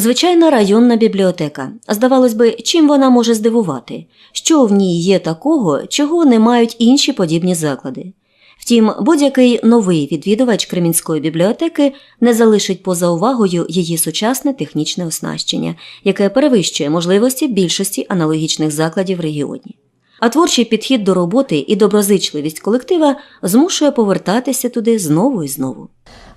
Звичайна районна бібліотека. Здавалось би, чим вона може здивувати? Що в ній є такого, чого не мають інші подібні заклади? Втім, будь-який новий відвідувач Кремінської бібліотеки не залишить поза увагою її сучасне технічне оснащення, яке перевищує можливості більшості аналогічних закладів в регіоні. А творчий підхід до роботи і доброзичливість колектива змушує повертатися туди знову і знову.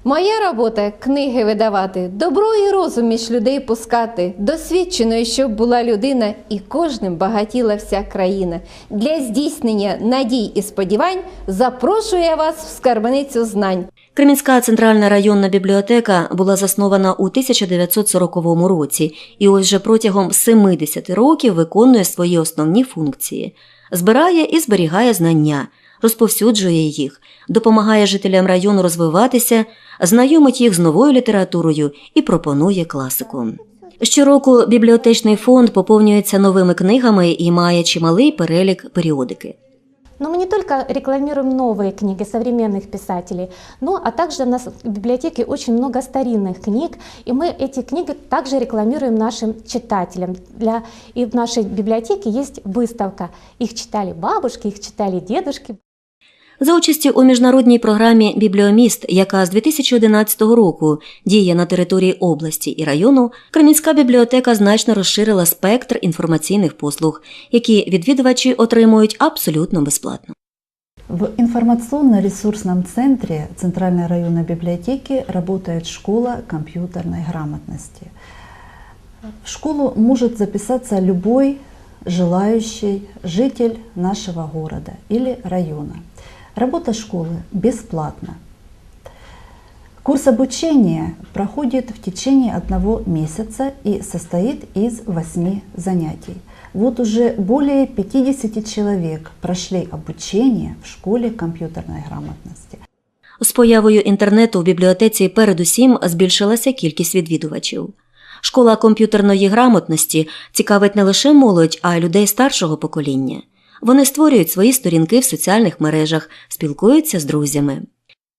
Моя робота книги видавати, добро і розум між людей пускати, досвідченою, щоб була людина, і кожним багатіла вся країна. Для здійснення надій і сподівань запрошую я вас в скарбницю знань. Кремінська центральна районна бібліотека була заснована у 1940 році і ось вже протягом 70 років виконує свої основні функції: збирає і зберігає знання, розповсюджує їх, допомагає жителям району розвиватися, знайомить їх з новою літературою і пропонує класику. Щороку бібліотечний фонд поповнюється новими книгами і має чималий перелік періодики. Но мы не только рекламируем новые книги современных писателей, но а также у нас в библиотеке очень много старинных книг, и мы эти книги также рекламируем нашим читателям. Для, и в нашей библиотеке есть выставка. Их читали бабушки, их читали дедушки. За участі у міжнародній програмі Бібліоміст, яка з 2011 року діє на території області і району, Кремінська бібліотека значно розширила спектр інформаційних послуг, які відвідувачі отримують абсолютно безплатно. В информационно-ресурсном центре Центральной районной библиотеки работает школа компьютерной грамотности. В школу может записаться любой желающий житель нашего города или района. Работа школы бесплатна. Курс обучения проходит в течение одного месяца и состоит из восьми занятий. Вот уже более 50 человек прошли обучение в школе компьютерной грамотности. З появою інтернету в бібліотеці передусім збільшилася кількість відвідувачів. Школа комп'ютерної грамотності цікавить не лише молодь, а й людей старшого покоління. Вони створюють свої сторінки в соціальних мережах, спілкуються з друзями.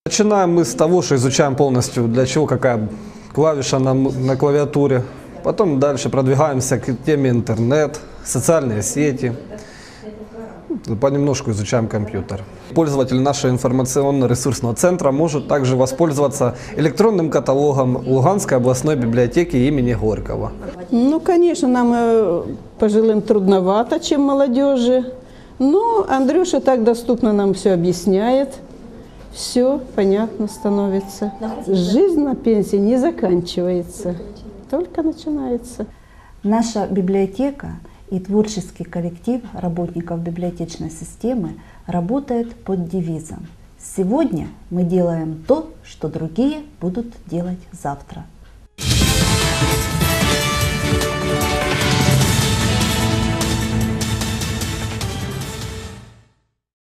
Начинаем мы с того, что изучаем полностью, для чего какая клавиша на, м- на клавиатуре. Потом дальше продвигаемся к теме интернет, социальные сети. Ну, Понемножку изучаем компьютер. Пользователь нашего информационно-ресурсного центра может также воспользоваться электронным каталогом Луганской областной библиотеки имени Горького. Ну, конечно, нам э, пожилым трудновато, чем молодежи. Но Андрюша так доступно нам все объясняет. Все понятно становится. Жизнь на пенсии не заканчивается, только начинается. Наша библиотека и творческий коллектив работников библиотечной системы работает под девизом «Сегодня мы делаем то, что другие будут делать завтра».